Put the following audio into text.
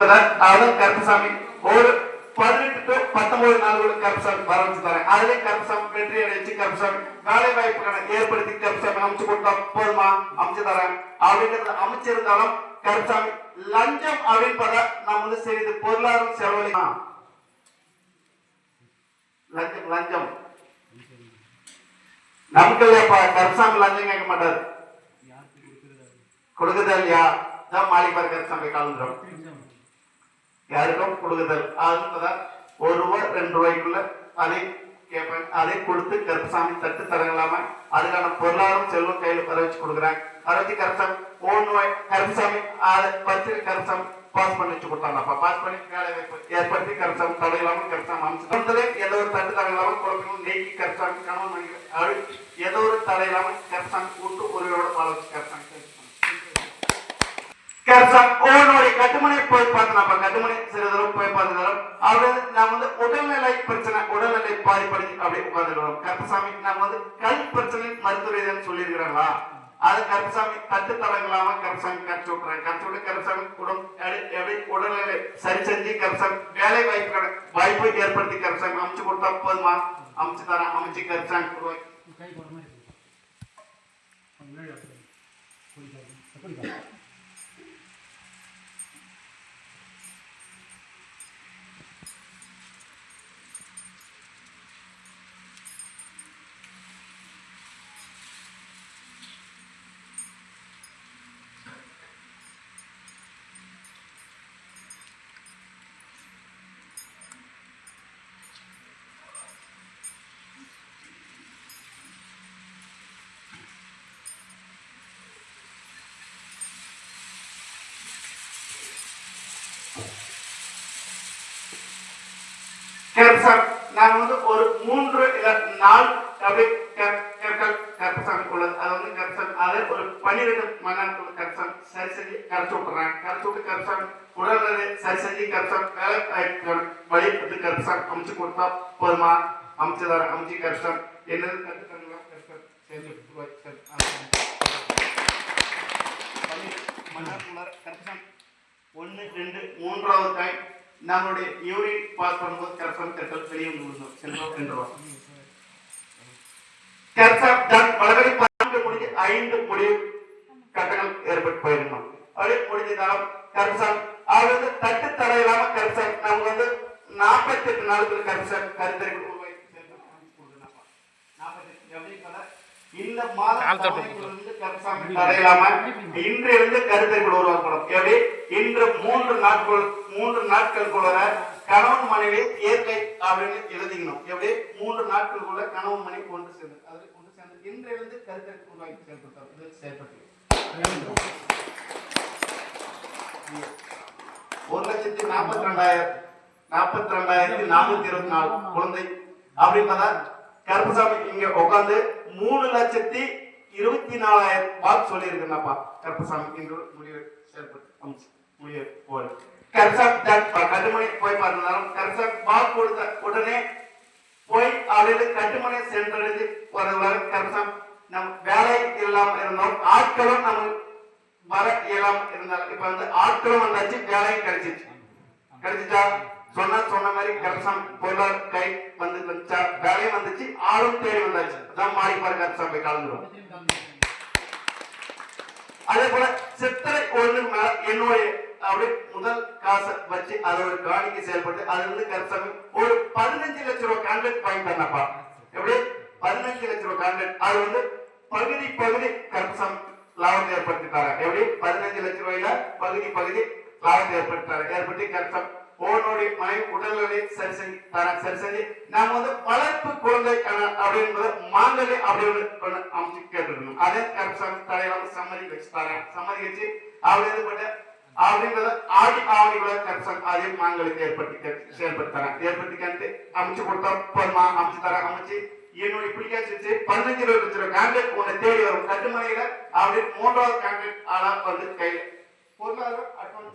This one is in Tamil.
அதாவது கருப்பசாமி. ஒரு பதினெட்டு டு பத்தொன்பது நாள்கள் கருப்பசாமி ஆரம்பிச்சு தரேன். அதுல கருப்பசாமி வெற்றி அடைச்சு கருப்பசாமி வேலை வாய்ப்புக்கான ஏற்படுத்தி கருப்பசாமி அமைச்சு கொடுத்தா போதுமா? அமைச்சு தரேன். அப்படிங்கிறது அமைச்சிருந்தாலும் கருப்பசாமி லஞ்சம் அப்படின்றத நம்ம வந்து சிறிது பொருளாதாரம் செலவழிக்கலாம் லஞ்சம் லஞ்சம். நமக்கு இல்லையாப்பா கருப்பசாமி லஞ்சம் கேட்க மாட்டாரு. கொடுக்குதா இல்லையா? தான் மாளிகை கருப்பசாமி கலந்துரும் யாருக்கும் கொடுக்குதல் அதுதான் ஒரு ரூபாய் ரெண்டு ரூபாய்க்குள்ள அதை கேட்பேன். அதை கொடுத்து கருப்பசாமி தட்டு தரங்களாம அதுக்கான பொருளாதாரம் செல்வம் கையில வர வச்சு கொடுக்குறேன். வர வச்சு கருப்பசாமி மூணு ரூபாய் கருப்பசாமி அதை பத்து கருப்பசாமி பாஸ் பண்ணி வச்சு கொடுத்தாங்கப்பா பாஸ் பண்ணி வேலை வாய்ப்பு ஏற்படுத்தி கருப்பசாமி தடையில்லாம கருப்பசாமி அமைச்சு தந்ததே ஏதோ ஒரு தட்டு தடையில்லாம குழந்தைங்களும் நீக்கி கருப்பசாமி கணவன் மனைவி அப்படி ஏதோ ஒரு தடையில்லாம கருப்பசாமி கூட்டு ஒருவரோட வாழ வச்சு கருப்பசாமி கரசம் கட்டுமனை போய் பார்த்தனப்ப கட்டுமனை சில போய் பார்த்துக்கிறோம் அவர் வந்து நாம் வந்து உடல்நிலை பிரச்சனை உடல்நிலை பாதிப்படைஞ்சு அப்படியே உட்கார்ந்துக்கிறோம் கருப்பசாமி நம்ம வந்து கல் பிரச்சனை மருத்துவ சொல்லியிருக்கிறாங்களா? அது கருப்பசாமி தட்டு தடங்களாம கருப்பசாமி கரைச்சு விட்டுறாங்க. கரைச்சு விட்டு கருப்பசாமி உடல் எப்படி உடல்நிலை சரி செஞ்சு கருப்பசாமி வேலை வாய்ப்பு வாய்ப்பை ஏற்படுத்தி கருப்பசாமி அமைச்சு கொடுத்தா போதுமா? அமைச்சு தரேன் அமைச்சு கருப்பசாமி கொடுவாங்க. Thank you. கருப்பசாமி நான் வந்து ஒரு மூன்று இல்ல நாலு அப்படி கற்- உள்ளது. அது வந்து ஒரு பன்னிரெண்டு மணி நேரத்துக்குள்ள சரி செஞ்சு விட்டு உடல்நிலை சரி செஞ்சு வேலை அமைச்சு கொடுத்தா போதுமா? அமைச்சு தர அமைச்சு என்னது கற்றுக்கணும் கருப்பசாமி சேர்ந்து மணி நேரத்துக்குள்ள ஒன்று ரெண்டு மூன்றாவது டைம் நம்மளுடைய யூரின் பாஸ் பண்ணும்போது கரெக்டான கற்கள் வெளியே வந்து விழுந்தோம் செல்வம் ரெண்டு ரூபா கரெக்டாக தான் வளர்ச்சி பன்னெண்டு முடிஞ்சு ஐந்து முடிவு கட்டங்கள் ஏற்பட்டு போயிருந்தோம். அப்படியே முடிஞ்சதாலும் கருப்சாமி அவர் வந்து தட்டு தடை இல்லாம கருப்சாமி நமக்கு வந்து நாற்பத்தி எட்டு நாளுக்கு கருப்சாமி கருத்தறிவு இந்த மாதம் இருந்து கருப்சாமி தடை இல்லாம இன்று எப்படி? இன்று மூன்று நாட்கள் மூன்று நாட்களுக்குள்ள கணவன் மனைவி இயற்கை அப்படின்னு எழுதிக்கணும். எப்படி? மூன்று நாட்களுக்குள்ள கணவன் மனைவி கொண்டு சேர்ந்து அது கொண்டு சேர்ந்து இன்றிலிருந்து கருத்தறிவு உருவாக்கி செயல்படுத்தணும் இது செயல்பட்டு ஒரு லட்சத்தி நாற்பத்தி ரெண்டாயிரம் நாற்பத்தி ரெண்டாயிரத்தி நானூத்தி இருபத்தி நாலு குழந்தை அப்படின்னு பார்த்தா கருப்பசாமி இங்க உட்காந்து மூணு லட்சத்தி இருபத்தி நாலாயிரம் வாக்கு சொல்லியிருக்கேன்ப்பா கருப்பசாமி இன்று முடிவு அமைச்சு முடிவு போல். கருப்பசாமி டாக்டர் கட்டுமணி போய் பார்த்தாலும் கருப்பசாமி வாக்கு கொடுத்த உடனே போய் அவர்கள் கட்டுமனை சென்றடைந்து வருவார் கருப்பசாமி நம் வேலை இல்லாம இருந்தோம். ஆட்களும் நம்ம வர இயலாம இருந்தால் இப்ப வந்து ஆட்களும் வந்தாச்சு வேலையும் கிடைச்சிச்சு. கிடைச்சிச்சா? சொன்னா சொன்ன மாதிரி கரசாமி பொருளாதார கை வந்து வந்துச்சா? வேலையும் வந்துச்சு ஆளும் தேடி வந்தாச்சு. அதான் மாறி பாரு போய் கலந்துரும். அதே போல சித்திரை ஒண்ணு மேல என்னுடைய அப்படியே முதல் காசை வச்சு அதை ஒரு காணிக்கு செயல்பட்டு அதுல இருந்து கரசாமி ஒரு பதினஞ்சு லட்சம் ரூபாய் கான்ட்ராக்ட் வாங்கி தரப்பா எப்படி? பதினஞ்சு லட்சம் ரூபாய் கான்ட்ராக்ட் அது வந்து பகுதி பகுதி கரசாமி லாபத்தை ஏற்படுத்திட்டாங்க. எப்படி? பதினஞ்சு லட்ச ரூபாயில பகுதி பகுதி லாபத்தை ஏற்படுத்திட்டாங்க. ஏற்படுத்தி கரெக்டா போனோடைய மனை உடல்நிலை சரி செஞ்சு தர சரி செஞ்சு நாம வந்து வளர்ப்பு குழந்தை கண- அப்படின்றது மாங்கலி அப்படின்னு அமைச்சு கேட்டுருக்கணும். அதே கரெக்டாக தலைவர் சம்மதி வச்சு தரேன். சம்மதி வச்சு அவர் இது பண்ண? அப்படின்றத ஆடி ஆவணிகளை கரெக்டாக அதே மாங்கலுக்கு ஏற்படுத்தி செயல்படுத்தி தரேன். ஏற்படுத்தி கேட்டு அமைச்சு கொடுத்தா போதுமா? அமைச்சு தரேன். அமைச்சு என்னுடைய பிடிக்காச்சு வச்சு பதினஞ்சு இருபது லட்சம் ரூபாய் கான்ட்ராக்ட் உன்னை தேடி வரும். கட்டுமனையில அப்படி மூன்றாவது கான்ட்ராக்ட் ஆளா வந்து கையில் பொருளாதாரம் அட்வான்ஸ்